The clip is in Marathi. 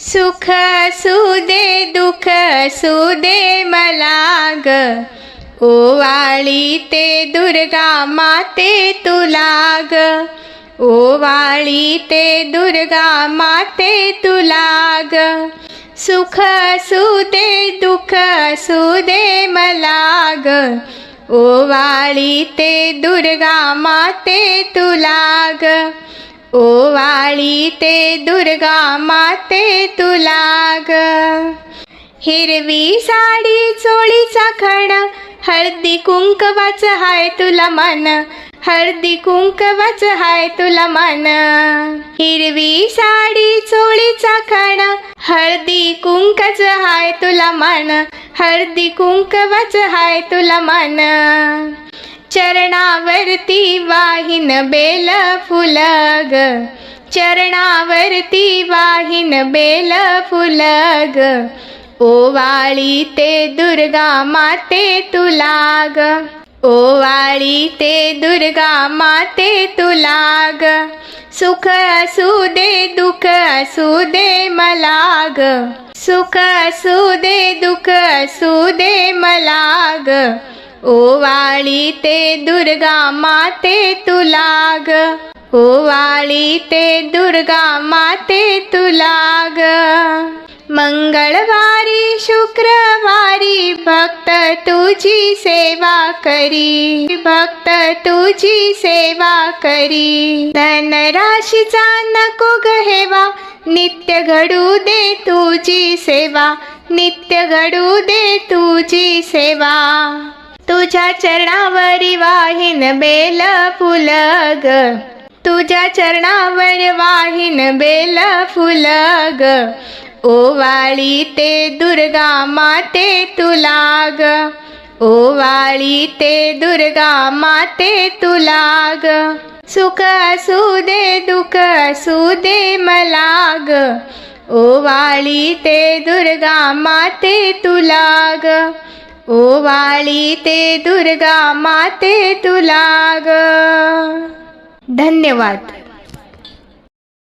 सुख सुदे दुख सुदे मला ग. ओवाळी ते दुर्गा माते तुला ग. ओवाळी ते दुर्गा माते तुला ग. सुख सुदे दुख सुदे मला ग. ओवाळी ते दुर्गा माते तुला ग. ओवाळी ते दुर्गा माते तुला ग. हिरवी साडी चोळीचा खण हळदी कुंकवाच हाय तुला मन हळदी कुंकवाच हाय तुला मन. हिरवी साडी चोळीचा खण हळदी कुंकच हाय तुला मन हळदी कुंकवाच हाय तुला मन. चरणावरती वाहिन बेल फुलग. चरणावरती वाहिन बेल फुलग. ओवाळी ते दुर्गा माते तुलाग. ओवाळी ते दुर्गा माते तुलाग. सुख असू दे दुःख असू दे मलाग. सुख असू दे दुःख असू दे मलाग. ओवाळी ते दुर्गा माते तुला ग ओवाळी ते दुर्गा माते तुला ग मंगळवारी शुक्रवारी भक्त तुझी सेवा करी. भक्त तुझी सेवा करी. धनराशीचा नको गहेवा नित्य घडू दे तुझी सेवा. नित्य घडू दे तुझी सेवा. तुझ्या चरणावरी वाहिन बेल फुल ग. तुझ्या चरणावर वाहिन बेल फुल ग. ओवाळी ते दुर्गा माते तुला ग. ओवाळी ते दुर्गा माते तुला ग. सुख असू दे दुःख असू दे मला ग. ओवाळी ते दुर्गा माते तुला ग. ओवाळी ते दुर्गा माते तुला ग धन्यवाद.